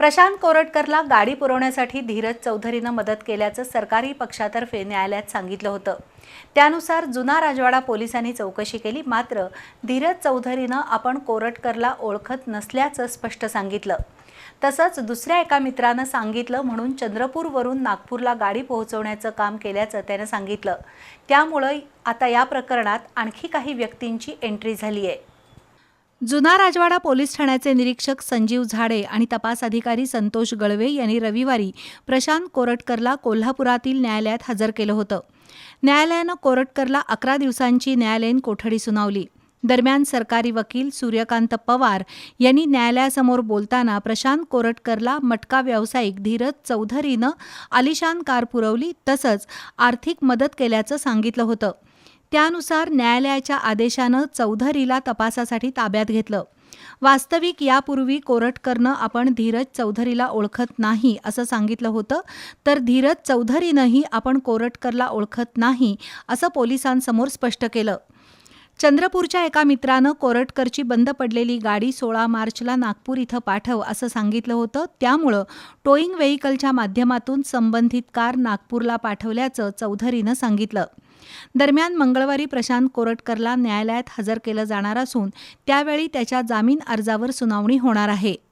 प्रशांत कोरटकरला गाडी पुरवण्यासाठी धीरज चौधरीनं मदत केल्याचं सरकारी पक्षातर्फे न्यायालयात सांगितलं होतं. त्यानुसार जुना राजवाडा पोलिसांनी चौकशी केली मात्र धीरज चौधरीनं आपण कोरटकरला ओळखत नसल्याचं स्पष्ट सांगितलं. तसंच दुसऱ्या एका मित्रानं सांगितलं म्हणून चंद्रपूरवरून नागपूरला गाडी पोहोचवण्याचं काम केल्याचं त्यानं सांगितलं. त्यामुळं आता या प्रकरणात आणखी काही व्यक्तींची एंट्री झाली आहे जुना राजवाडा पोलीस ठाण्याचे निरीक्षक संजीव झाडे आणि तपास अधिकारी संतोष गळवे यांनी रविवारी प्रशांत कोरटकरला कोल्हापुरातील न्यायालयात हजर केलं होतं. न्यायालयानं कोरटकरला अकरा दिवसांची न्यायालयीन कोठडी सुनावली. दरम्यान सरकारी वकील सूर्यकांत पवार यांनी न्यायालयासमोर बोलताना प्रशांत कोरटकरला मटका व्यावसायिक धीरज चौधरीनं आलिशान कार पुरवली तसंच आर्थिक मदत केल्याचं सांगितलं होतं. त्यानुसार न्यायालयाच्या आदेशानं चौधरीला तपासासाठी ताब्यात घेतलं. वास्तविक यापूर्वी कोरटकरनं आपण धीरज चौधरीला ओळखत नाही असं सांगितलं होतं. तर धीरज चौधरीनंही आपण कोरटकरला ओळखत नाही असं पोलिसांसमोर स्पष्ट केलं. चंद्रपूरच्या एका मित्रानं कोरटकरची बंद पडलेली गाडी सोळा मार्चला नागपूर इथं पाठव असं सांगितलं होतं. त्यामुळं टोईंग व्हेकलच्या माध्यमातून संबंधित कार नागपूरला पाठवल्याचं चौधरीनं सांगितलं. दरम्यान मंगळवारी प्रशांत कोरटकरला न्यायालयात हजर केलं जाणार असून त्यावेळी त्याच्या जामीन अर्जावर सुनावणी होणार आहे.